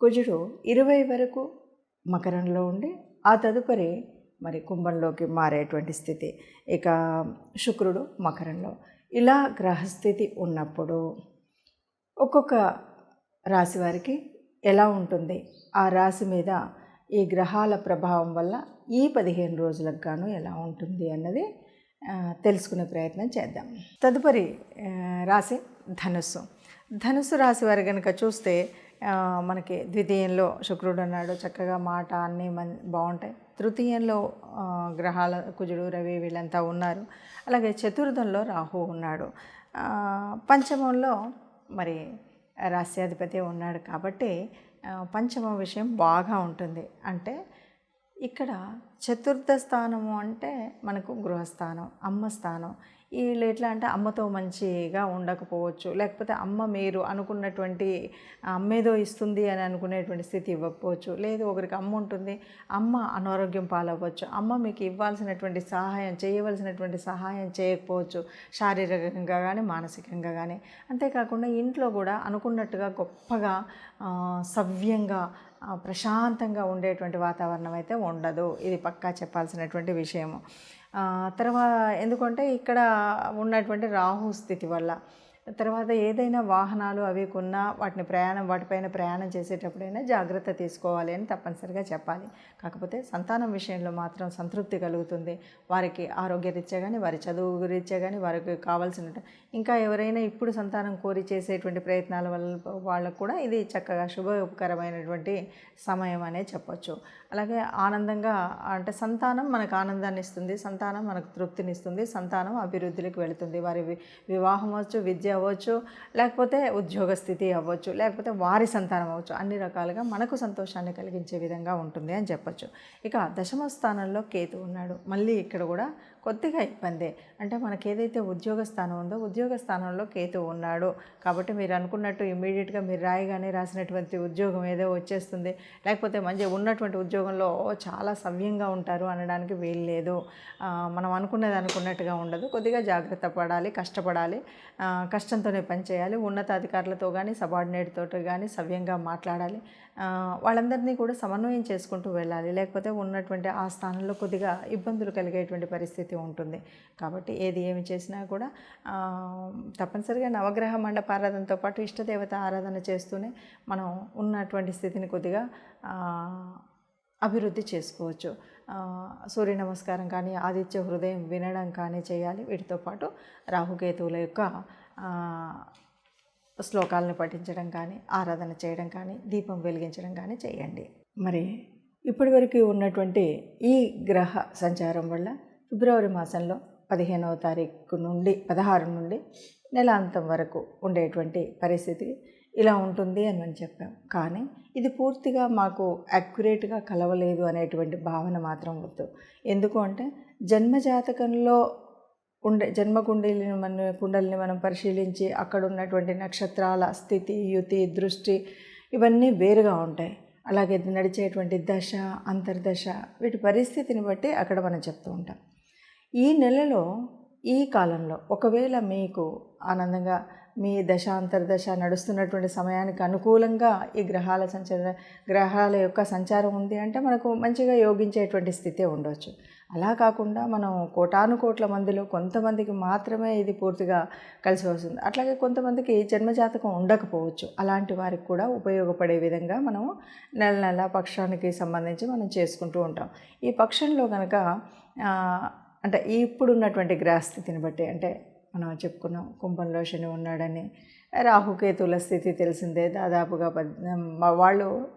కుజుడు ఇరవై వరకు మకరంలో ఉండి ఆ తదుపరి మరి కుంభంలోకి మారేటువంటి స్థితి. ఇక శుక్రుడు మకరంలో. ఇలా గ్రహస్థితి ఉన్నప్పుడు ఒక్కొక్క రాశి వారికి ఎలా ఉంటుంది? ఆ రాశి మీద ఈ గ్రహాల ప్రభావం వల్ల ఈ పదిహేను రోజులకు గాను ఎలా ఉంటుంది అన్నది తెలుసుకునే ప్రయత్నం చేద్దాం. తదుపరి రాశి ధనుస్సు. ధనుస్సు రాశి వారు కనుక చూస్తే మనకి ద్వితీయంలో శుక్రుడు అన్నాడు. చక్కగా మాట అన్నీ మన్ బాగుంటాయి. తృతీయంలో గ్రహాల కుజుడు రవి వీళ్ళంతా ఉన్నారు. అలాగే చతుర్థంలో రాహు ఉన్నాడు. పంచమంలో మరి రాస్యాధిపతి ఉన్నాడు కాబట్టి పంచమ విషయం బాగా ఉంటుంది. అంటే ఇక్కడ చతుర్థ స్థానము అంటే మనకు గృహస్థానం అమ్మ స్థానం. వీళ్ళు ఎట్లా అంటే అమ్మతో మంచిగా ఉండకపోవచ్చు. లేకపోతే అమ్మ మీరు అనుకున్నటువంటి అమ్మేదో ఇస్తుంది అని అనుకునేటువంటి స్థితి ఇవ్వకపోవచ్చు. లేదు ఒకరికి అమ్మ ఉంటుంది అమ్మ అనారోగ్యం పాలవ్వచ్చు. అమ్మ మీకు ఇవ్వాల్సినటువంటి సహాయం చేయవలసినటువంటి సహాయం చేయకపోవచ్చు. శారీరకంగా కానీ మానసికంగా కానీ అంతేకాకుండా ఇంట్లో కూడా అనుకున్నట్టుగా గొప్పగా సవ్యంగా ప్రశాంతంగా ఉండేటువంటి వాతావరణం అయితే ఉండదు. ఇది పక్కా చెప్పాల్సినటువంటి విషయము. తర్వాత ఎందుకంటే ఇక్కడ ఉన్నటువంటి రాహు స్థితి వల్ల తర్వాత ఏదైనా వాహనాలు అవి కొన్నా వాటిని ప్రయాణం వాటిపైన ప్రయాణం చేసేటప్పుడైనా జాగ్రత్త తీసుకోవాలి అని తప్పనిసరిగా చెప్పాలి. కాకపోతే సంతానం విషయంలో మాత్రం సంతృప్తి కలుగుతుంది. వారికి ఆరోగ్యరీత్యా కానీ వారి చదువు రీత్యా కానీ వారికి కావాల్సిన ఇంకా ఎవరైనా ఇప్పుడు సంతానం కోరి చేసేటువంటి ప్రయత్నాల వల్ల వాళ్ళకు కూడా ఇది చక్కగా శుభకరమైనటువంటి సమయం అనే చెప్పొచ్చు. అలాగే ఆనందంగా అంటే సంతానం మనకు ఆనందాన్ని ఇస్తుంది సంతానం మనకు తృప్తినిస్తుంది సంతానం అభివృద్ధిలోకి వెళుతుంది. వారి వివాహం వచ్చు విద్య అవ్వచ్చు లేకపోతే ఉద్యోగ స్థితి అవ్వచ్చు లేకపోతే వారి సంతానం అవ్వచ్చు అన్ని రకాలుగా మనకు సంతోషాన్ని కలిగించే విధంగా ఉంటుంది అని చెప్పచ్చు. ఇక దశమ స్థానంలో కేతు ఉన్నాడు. మళ్ళీ ఇక్కడ కూడా కొద్దిగా ఇబ్బందే. అంటే మనకి ఏదైతే ఉద్యోగ స్థానం ఉందో ఉద్యోగ స్థానంలో కేతు ఉన్నాడు. కాబట్టి మీరు అనుకున్నట్టు ఇమీడియట్గా మీరు రాయగానే రాసినటువంటి ఉద్యోగం ఏదో వచ్చేస్తుంది. లేకపోతే మంచి ఉన్నటువంటి ఉద్యోగంలో చాలా సవ్యంగా ఉంటారు అనడానికి వీలు లేదు. మనం అనుకున్నది అనుకున్నట్టుగా ఉండదు. కొద్దిగా జాగ్రత్త పడాలి కష్టపడాలి. కష్ట కష్టంతోనే పని చేయాలి ఉన్నతాధికారులతో కానీ సబార్డినేట్తో కానీ సవ్యంగా మాట్లాడాలి. వాళ్ళందరినీ కూడా సమన్వయం చేసుకుంటూ వెళ్ళాలి. లేకపోతే ఉన్నటువంటి ఆ స్థానంలో కొద్దిగా ఇబ్బందులు కలిగేటువంటి పరిస్థితి ఉంటుంది. కాబట్టి ఏది ఏమి చేసినా కూడా తప్పనిసరిగా నవగ్రహ మండప ఆరాధనతో పాటు ఇష్టదేవత ఆరాధన చేస్తూనే మనం ఉన్నటువంటి స్థితిని కొద్దిగా అభివృద్ధి చేసుకోవచ్చు. సూర్య నమస్కారం కానీ ఆదిత్య హృదయం వినడం కానీ చేయాలి. వీటితో పాటు రాహుకేతువుల యొక్క శ్లోకాలను పఠించడం కానీ ఆరాధన చేయడం కానీ దీపం వెలిగించడం కానీ చేయండి. మరి ఇప్పటివరకు ఉన్నటువంటి ఈ గ్రహ సంచారం వల్ల ఫిబ్రవరి మాసంలో పదిహేనవ తారీఖు నుండి పదహారు నుండి నెలాంతం వరకు ఉండేటువంటి పరిస్థితి ఇలా ఉంటుంది అని మనం చెప్పాం. కానీ ఇది పూర్తిగా మాకు అక్యురేట్గా కలవలేదు అనేటువంటి భావన మాత్రం వద్దు. ఎందుకు అంటే జన్మజాతకంలో ఉండే జన్మ కుండలిని మన కుండలిని మనం పరిశీలించి అక్కడ ఉన్నటువంటి నక్షత్రాల స్థితి యుతి దృష్టి ఇవన్నీ వేరుగా ఉంటాయి. అలాగే నడిచేటువంటి దశ అంతర్దశ వీటి పరిస్థితిని బట్టి అక్కడ మనం చెప్తూ ఉంటాం. ఈ నెలలో ఈ కాలంలో ఒకవేళ మీకు ఆనందంగా మీ దశ నడుస్తున్నటువంటి సమయానికి అనుకూలంగా ఈ గ్రహాల సంచార గ్రహాల యొక్క సంచారం ఉంది అంటే మనకు మంచిగా యోగించేటువంటి స్థితి ఉండవచ్చు అలా కాకుండా మనం కోటాను కోట్ల మందిలో కొంతమందికి మాత్రమే ఇది పూర్తిగా కలిసి వస్తుంది. అట్లాగే కొంతమందికి జన్మజాతకం ఉండకపోవచ్చు. అలాంటి వారికి కూడా ఉపయోగపడే విధంగా మనము నెల నెల పక్షానికి సంబంధించి మనం చేసుకుంటూ ఉంటాం. ఈ పక్షంలో కనుక అంటే ఇప్పుడున్నటువంటి గ్రహస్థితిని బట్టి అంటే మనం చెప్పుకున్నాం కుంభంలో శని ఉన్నాడని. రాహుకేతుల స్థితి తెలిసిందే. దాదాపుగా పద్ వాళ్ళు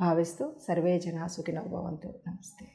భావిస్తూ సర్వే జనా సుఖినో భవంతు. నమస్తే.